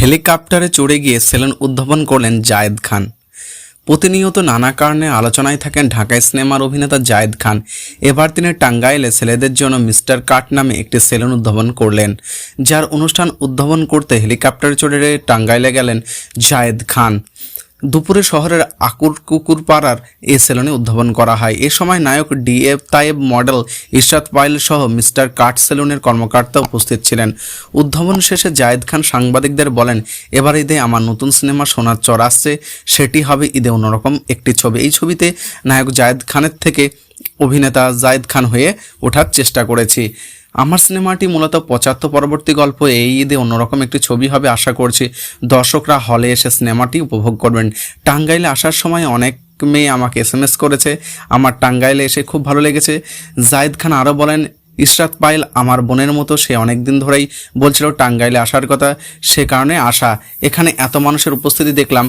হেলিকপ্টারে চড়ে গিয়ে সেলুন উদ্ভাবন করলেন জায়েদ খান। প্রতিনিয়ত নানা কারণে আলোচনায় থাকেন ঢাকায় সিনেমার অভিনেতা জায়েদ খান। এবার তিনি টাঙ্গাইলে ছেলেদের জন্য মিস্টার কাট নামে একটি সেলুন উদ্ভাবন করলেন, যার অনুষ্ঠান উদ্ভাবন করতে হেলিকপ্টারে চড়ে টাঙ্গাইলে গেলেন জায়েদ খান। দুপুরে শহরের আকুর কুকুর পাড়ার এ সেলুনে উদ্ভাবন করা হয়। এ সময় নায়ক D F Tayeb model Ishrat Pial সহ মিস্টার কাট সেলুনের কর্মকর্তা উপস্থিত ছিলেন। উদ্ভাবন শেষে জায়েদ খান সাংবাদিকদের বলেন, এবার ঈদে আমার নতুন সিনেমা সোনার চর আসছে, সেটি হবে ঈদে অন্যরকম একটি ছবি। এই ছবিতে নায়ক জায়েদ খানের থেকে অভিনেতা জায়েদ খান হয়ে ওঠার চেষ্টা করেছি। আমার সিনেমাটি মূলত পঁচাত্তর পরবর্তী গল্প, এই ঈদে অন্যরকম একটি ছবি হবে আশা করছি। দর্শকরা হলে এসে সিনেমাটি উপভোগ করবেন। টাঙ্গাইলে আসার সময় অনেক মেয়ে আমাকে এস করেছে। আমার টাঙ্গাইলে এসে খুব ভালো লেগেছে। জায়েদ খান আরও বলেন ইশরাত পাইল আমার বোনের মতো, সে অনেক দিন ধরেই বলছিল টাঙ্গাইলে আসার কথা। সে কারণে আসা এখানে এত মানুষের উপস্থিতি দেখলাম,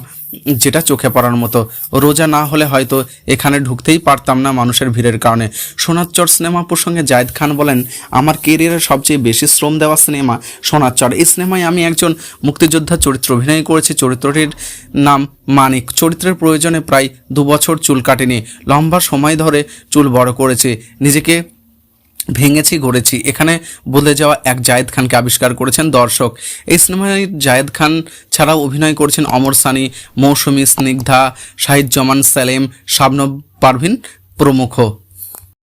যেটা চোখে পড়ার মতো। রোজা না হলে হয়তো এখানে ঢুকতেই পারতাম না মানুষের ভিড়ের কারণে। সোনাচ্চর সিনেমা প্রসঙ্গে জায়েদ খান বলেন, আমার কেরিয়ারের সবচেয়ে বেশি শ্রম দেওয়া সিনেমা সোনাচ্চর। এই সিনেমায় আমি একজন মুক্তিযোদ্ধা, চরিত্র অভিনয় করেছি। চরিত্রটির নাম মানিক। চরিত্রের প্রয়োজনে প্রায় দু বছর চুল কাটেনি। লম্বা সময় ধরে চুল বড় করেছি। নিজেকে ভেঙেছি, গড়েছি। এখানে বলে যাওয়া এক জায়েদ খানকে আবিষ্কার করেছেন দর্শক। এই সিনেমায় জায়েদ খান ছাড়াও অভিনয় করেছেন অমর সানি, মৌসুমী, স্নিগ্ধা, শাহিদ জামান, সালেম, শাবনব পারভিন প্রমুখ।